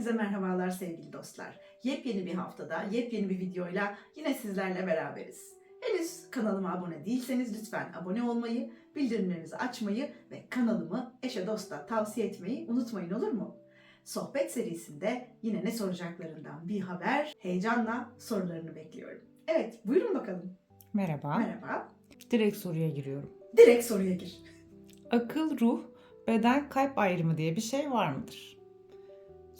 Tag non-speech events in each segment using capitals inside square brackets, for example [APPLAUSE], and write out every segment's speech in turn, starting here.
Hepinize merhabalar sevgili dostlar. Yepyeni bir haftada, yepyeni bir videoyla yine sizlerle beraberiz. Henüz kanalıma abone değilseniz lütfen abone olmayı, bildirimlerinizi açmayı ve kanalımı eşe dosta tavsiye etmeyi unutmayın olur mu? Sohbet serisinde yine ne soracaklarından bir haber, heyecanla sorularını bekliyorum. Evet, buyurun bakalım. Merhaba. Merhaba. Direkt soruya giriyorum. Direkt soruya gir. Akıl, ruh, beden, kalp ayrımı diye bir şey var mıdır?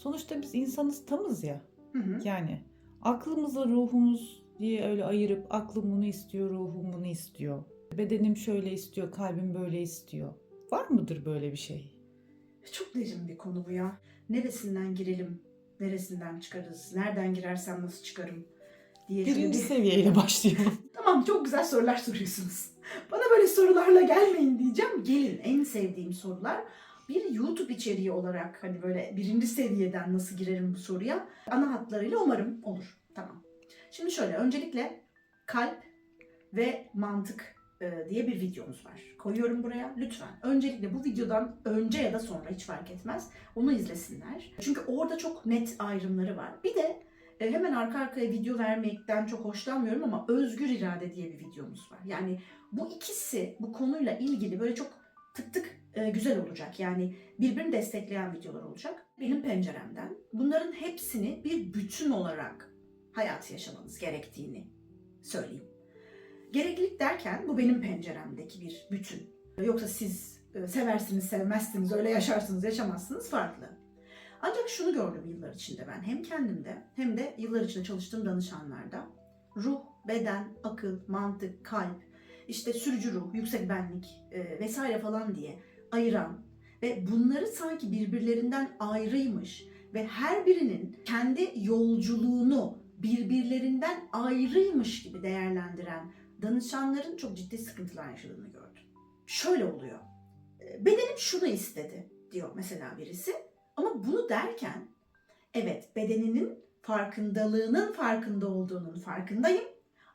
Sonuçta biz insanız tamız ya. Hı hı. Yani aklımızla ruhumuz diye öyle ayırıp aklım bunu istiyor, ruhum bunu istiyor. Bedenim şöyle istiyor, kalbim böyle istiyor. Var mıdır böyle bir şey? Çok derin bir konu bu ya. Neresinden girelim, neresinden çıkarız, nereden girersem nasıl çıkarım diye Birinci bir- seviyeyle başlayalım. [LAUGHS] Tamam çok güzel sorular soruyorsunuz. Bana böyle sorularla gelmeyin diyeceğim. Gelin en sevdiğim sorular bir YouTube içeriği olarak hani böyle birinci seviyeden nasıl girerim bu soruya ana hatlarıyla umarım olur. Tamam. Şimdi şöyle öncelikle kalp ve mantık e, diye bir videomuz var. Koyuyorum buraya lütfen. Öncelikle bu videodan önce ya da sonra hiç fark etmez. Onu izlesinler. Çünkü orada çok net ayrımları var. Bir de e, hemen arka arkaya video vermekten çok hoşlanmıyorum ama özgür irade diye bir videomuz var. Yani bu ikisi bu konuyla ilgili böyle çok tık tık e, güzel olacak. Yani birbirini destekleyen videolar olacak. Benim penceremden bunların hepsini bir bütün olarak hayat yaşamanız gerektiğini söyleyeyim. Gereklilik derken bu benim penceremdeki bir bütün. Yoksa siz e, seversiniz, sevmezsiniz, öyle yaşarsınız, yaşamazsınız farklı. Ancak şunu gördüm yıllar içinde ben hem kendimde hem de yıllar içinde çalıştığım danışanlarda ruh, beden, akıl, mantık, kalp, işte sürücü ruh, yüksek benlik e, vesaire falan diye ayıran ve bunları sanki birbirlerinden ayrıymış ve her birinin kendi yolculuğunu birbirlerinden ayrıymış gibi değerlendiren danışanların çok ciddi sıkıntılar yaşadığını gördüm. Şöyle oluyor. e, Bedenim şunu istedi diyor mesela birisi. Ama bunu derken evet bedeninin farkındalığının farkında olduğunun farkındayım.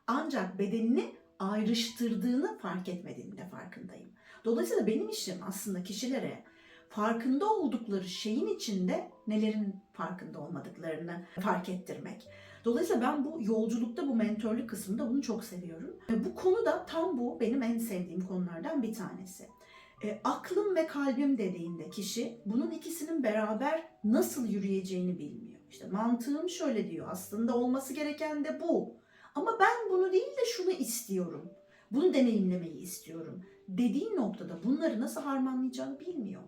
Ancak bedenini ayrıştırdığını fark etmediğinin de farkındayım. Dolayısıyla benim işim aslında kişilere farkında oldukları şeyin içinde nelerin farkında olmadıklarını fark ettirmek. Dolayısıyla ben bu yolculukta bu mentörlük kısmında bunu çok seviyorum. Bu konu da tam bu benim en sevdiğim konulardan bir tanesi. E, aklım ve kalbim dediğinde kişi bunun ikisinin beraber nasıl yürüyeceğini bilmiyor. İşte mantığım şöyle diyor aslında olması gereken de bu. Ama ben bunu değil de şunu istiyorum. Bunu deneyimlemeyi istiyorum. Dediğin noktada bunları nasıl harmanlayacağını bilmiyor.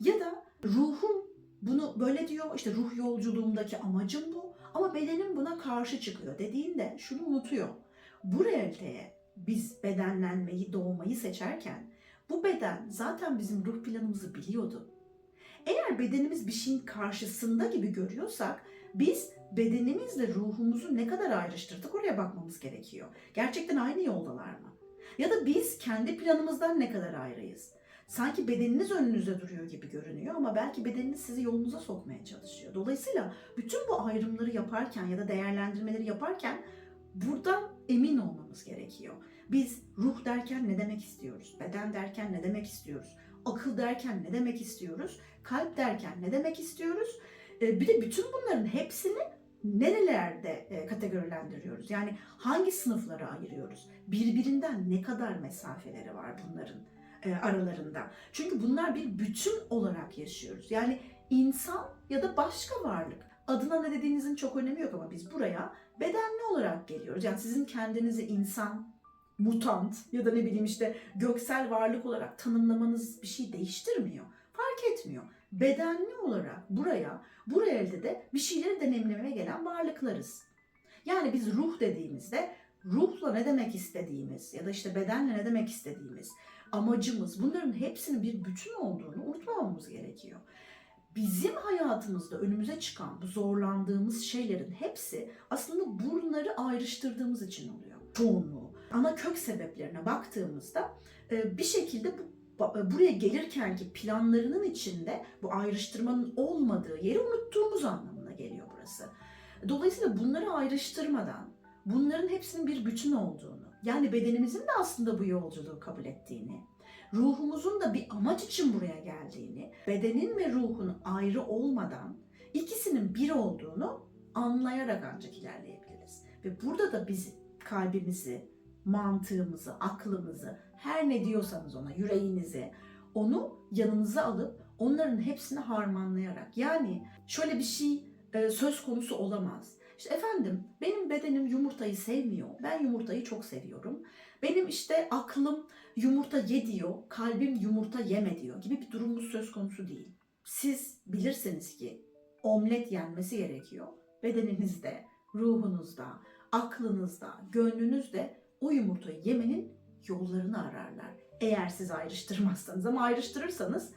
Ya da ruhum bunu böyle diyor işte ruh yolculuğumdaki amacım bu ama bedenim buna karşı çıkıyor dediğinde şunu unutuyor. Bu realiteye biz bedenlenmeyi, doğmayı seçerken bu beden zaten bizim ruh planımızı biliyordu. Eğer bedenimiz bir şeyin karşısında gibi görüyorsak biz bedenimizle ruhumuzu ne kadar ayrıştırdık oraya bakmamız gerekiyor. Gerçekten aynı yoldalar mı? Ya da biz kendi planımızdan ne kadar ayrıyız? Sanki bedeniniz önünüzde duruyor gibi görünüyor ama belki bedeniniz sizi yolunuza sokmaya çalışıyor. Dolayısıyla bütün bu ayrımları yaparken ya da değerlendirmeleri yaparken buradan emin olmamız gerekiyor. Biz ruh derken ne demek istiyoruz? Beden derken ne demek istiyoruz? Akıl derken ne demek istiyoruz? Kalp derken ne demek istiyoruz? Ee, Bir de bütün bunların hepsini nerelerde e, kategorilendiriyoruz? Yani hangi sınıflara ayırıyoruz? Birbirinden ne kadar mesafeleri var bunların e, aralarında? Çünkü bunlar bir bütün olarak yaşıyoruz. Yani insan ya da başka varlık. Adına ne dediğinizin çok önemi yok ama biz buraya bedenli olarak geliyoruz. Yani sizin kendinizi insan, mutant ya da ne bileyim işte göksel varlık olarak tanımlamanız bir şey değiştirmiyor. Fark etmiyor. Bedenli olarak buraya, bu realde de bir şeyleri deneyimlemeye gelen varlıklarız. Yani biz ruh dediğimizde ruhla ne demek istediğimiz ya da işte bedenle ne demek istediğimiz, amacımız bunların hepsinin bir bütün olduğunu unutmamamız gerekiyor. Bizim hayatımızda önümüze çıkan bu zorlandığımız şeylerin hepsi aslında bunları ayrıştırdığımız için oluyor. Çoğunluğu. Ana kök sebeplerine baktığımızda e, bir şekilde bu ba- buraya gelirkenki planlarının içinde bu ayrıştırmanın olmadığı yeri unuttuğumuz anlamına geliyor burası. Dolayısıyla bunları ayrıştırmadan bunların hepsinin bir bütün olduğunu, yani bedenimizin de aslında bu yolculuğu kabul ettiğini, ruhumuzun da bir amaç için buraya geldiğini, bedenin ve ruhun ayrı olmadan ikisinin bir olduğunu anlayarak ancak ilerleyebiliriz. Ve burada da biz kalbimizi, mantığımızı, aklımızı, her ne diyorsanız ona, yüreğinizi, onu yanınıza alıp onların hepsini harmanlayarak. Yani şöyle bir şey e, söz konusu olamaz. İşte efendim benim bedenim yumurtayı sevmiyor. Ben yumurtayı çok seviyorum. Benim işte aklım yumurta ye diyor, kalbim yumurta yeme diyor gibi bir durumumuz söz konusu değil. Siz bilirsiniz ki omlet yenmesi gerekiyor. Bedeninizde, ruhunuzda, aklınızda, gönlünüzde o yumurtayı yemenin yollarını ararlar. Eğer siz ayrıştırmazsanız ama ayrıştırırsanız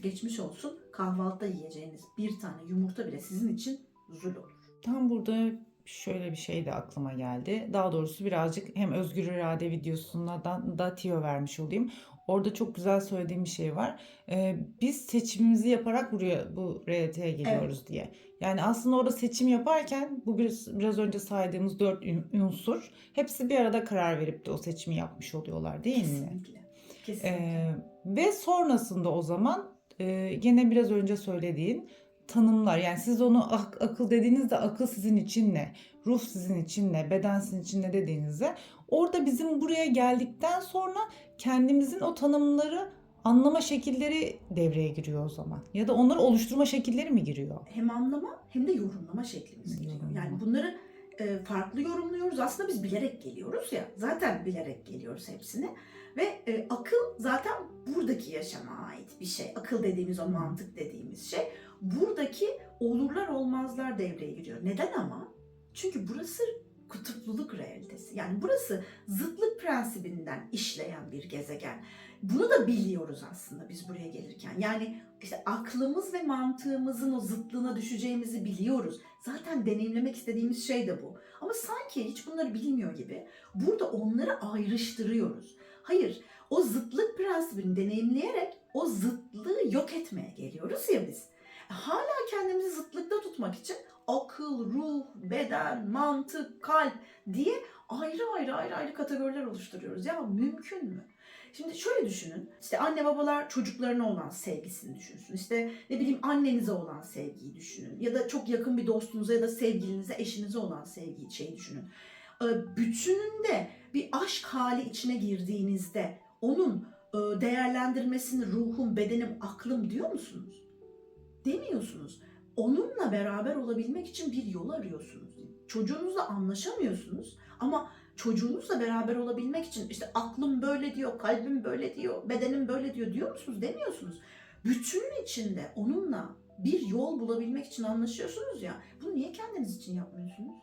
geçmiş olsun kahvaltıda yiyeceğiniz bir tane yumurta bile sizin için zul olur. Tam burada şöyle bir şey de aklıma geldi. Daha doğrusu birazcık hem özgür irade videosuna da, da tiyo vermiş olayım. Orada çok güzel söylediğim bir şey var. Ee, biz seçimimizi yaparak buraya bu realiteye geliyoruz diye. Yani aslında orada seçim yaparken bu biraz, biraz önce saydığımız dört unsur hepsi bir arada karar verip de o seçimi yapmış oluyorlar değil mi? Kesinlikle. Kesinlikle. Ee, ve sonrasında o zaman e, gene biraz önce söylediğin tanımlar yani siz onu ak- akıl dediğinizde akıl sizin için ne, ruh sizin için ne, beden sizin için ne dediğinizde orada bizim buraya geldikten sonra kendimizin o tanımları anlama şekilleri devreye giriyor o zaman. Ya da onları oluşturma şekilleri mi giriyor? hem anlama hem de yorumlama şeklimiz. Yorumlama. Yani bunları e, farklı yorumluyoruz. Aslında biz bilerek geliyoruz ya. Zaten bilerek geliyoruz hepsini. Ve e, akıl zaten buradaki yaşama ait bir şey. Akıl dediğimiz o mantık dediğimiz şey. Buradaki olurlar olmazlar devreye giriyor. Neden ama? Çünkü burası kutupluluk realitesi. Yani burası zıtlık prensibinden işleyen bir gezegen. Bunu da biliyoruz aslında biz buraya gelirken. Yani işte aklımız ve mantığımızın o zıtlığına düşeceğimizi biliyoruz. Zaten deneyimlemek istediğimiz şey de bu. Ama sanki hiç bunları bilmiyor gibi burada onları ayrıştırıyoruz. Hayır, o zıtlık prensibini deneyimleyerek o zıtlığı yok etmeye geliyoruz ya biz. Hala kendimizi zıtlıkta tutmak için akıl, ruh, beden, mantık, kalp diye ayrı ayrı ayrı ayrı kategoriler oluşturuyoruz. Ya mümkün mü? Şimdi şöyle düşünün. İşte anne babalar çocuklarına olan sevgisini düşünsün. İşte ne bileyim annenize olan sevgiyi düşünün. Ya da çok yakın bir dostunuza ya da sevgilinize, eşinize olan sevgiyi şey düşünün. Ee, Bütününde bir aşk hali içine girdiğinizde onun e, değerlendirmesini ruhum, bedenim, aklım diyor musunuz? Demiyorsunuz. Onunla beraber olabilmek için bir yol arıyorsunuz. Çocuğunuzla anlaşamıyorsunuz ama çocuğunuzla beraber olabilmek için işte aklım böyle diyor, kalbim böyle diyor, bedenim böyle diyor diyor musunuz? Demiyorsunuz. Bütünün içinde onunla bir yol bulabilmek için anlaşıyorsunuz ya. Bunu niye kendiniz için yapmıyorsunuz?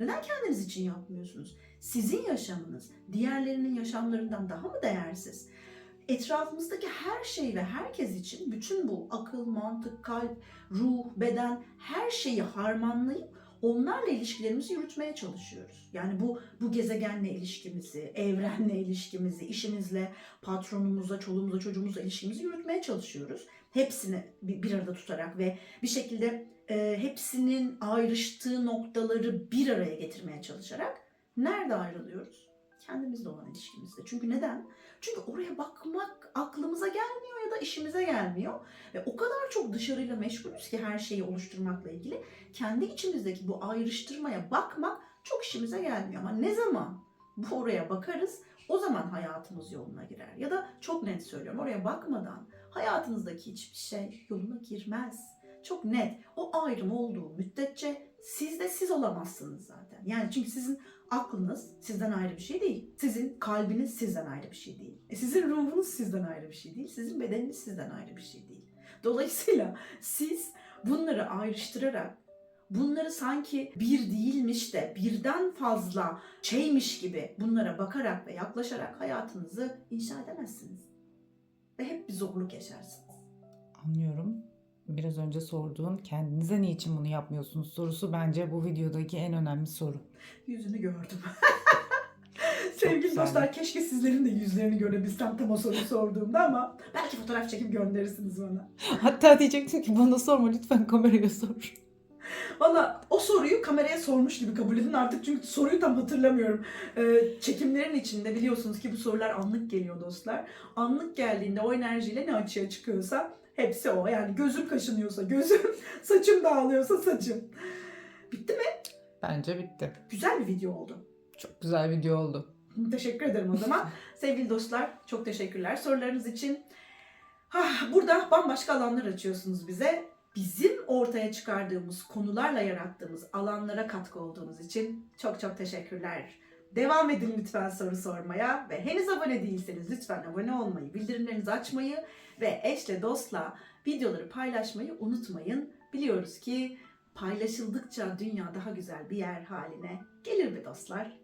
Neden kendiniz için yapmıyorsunuz? Sizin yaşamınız diğerlerinin yaşamlarından daha mı değersiz? Etrafımızdaki her şey ve herkes için bütün bu akıl, mantık, kalp, ruh, beden her şeyi harmanlayıp onlarla ilişkilerimizi yürütmeye çalışıyoruz. Yani bu bu gezegenle ilişkimizi, evrenle ilişkimizi, işimizle, patronumuzla, çoluğumuzla, çocuğumuzla ilişkimizi yürütmeye çalışıyoruz. Hepsini bir, arada tutarak ve bir şekilde e, hepsinin ayrıştığı noktaları bir araya getirmeye çalışarak nerede ayrılıyoruz? Kendimizle olan ilişkimizde. Çünkü neden? Çünkü oraya bakmak aklımıza gelmiyor ya da işimize gelmiyor. Ve o kadar çok dışarıyla meşgulüz ki her şeyi oluşturmakla ilgili. Kendi içimizdeki bu ayrıştırmaya bakmak çok işimize gelmiyor. Ama ne zaman bu oraya bakarız o zaman hayatımız yoluna girer. Ya da çok net söylüyorum oraya bakmadan hayatınızdaki hiçbir şey yoluna girmez. Çok net. O ayrım olduğu müddetçe siz de siz olamazsınız zaten. Yani çünkü sizin aklınız sizden ayrı bir şey değil. Sizin kalbiniz sizden ayrı bir şey değil. E sizin ruhunuz sizden ayrı bir şey değil. Sizin bedeniniz sizden ayrı bir şey değil. Dolayısıyla [LAUGHS] siz bunları ayrıştırarak bunları sanki bir değilmiş de birden fazla şeymiş gibi bunlara bakarak ve yaklaşarak hayatınızı inşa edemezsiniz. Ve hep bir zorluk yaşarsınız. Anlıyorum. Biraz önce sorduğun kendinize niçin bunu yapmıyorsunuz sorusu bence bu videodaki en önemli soru. Yüzünü gördüm. [LAUGHS] Sevgili güzel. dostlar keşke sizlerin de yüzlerini görebilsem tam o soruyu sorduğumda ama belki fotoğraf çekip gönderirsiniz bana. Hatta diyecektim ki bana sorma lütfen kameraya sor. Valla o soruyu kameraya sormuş gibi kabul edin artık çünkü soruyu tam hatırlamıyorum. Ee, çekimlerin içinde biliyorsunuz ki bu sorular anlık geliyor dostlar. Anlık geldiğinde o enerjiyle ne açığa çıkıyorsa Hepsi o. Yani gözüm kaşınıyorsa gözüm, [LAUGHS] saçım dağılıyorsa saçım. Bitti mi? Bence bitti. Güzel bir video oldu. Çok güzel video oldu. Teşekkür ederim o zaman. [LAUGHS] Sevgili dostlar çok teşekkürler sorularınız için. Ah, burada bambaşka alanlar açıyorsunuz bize. Bizim ortaya çıkardığımız konularla yarattığımız alanlara katkı olduğunuz için çok çok teşekkürler. Devam edin lütfen soru sormaya ve henüz abone değilseniz lütfen abone olmayı, bildirimlerinizi açmayı ve eşle dostla videoları paylaşmayı unutmayın. Biliyoruz ki paylaşıldıkça dünya daha güzel bir yer haline gelir be dostlar.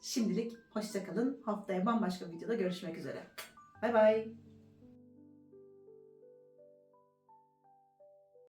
Şimdilik hoşçakalın. Haftaya bambaşka videoda görüşmek üzere. Bay bay.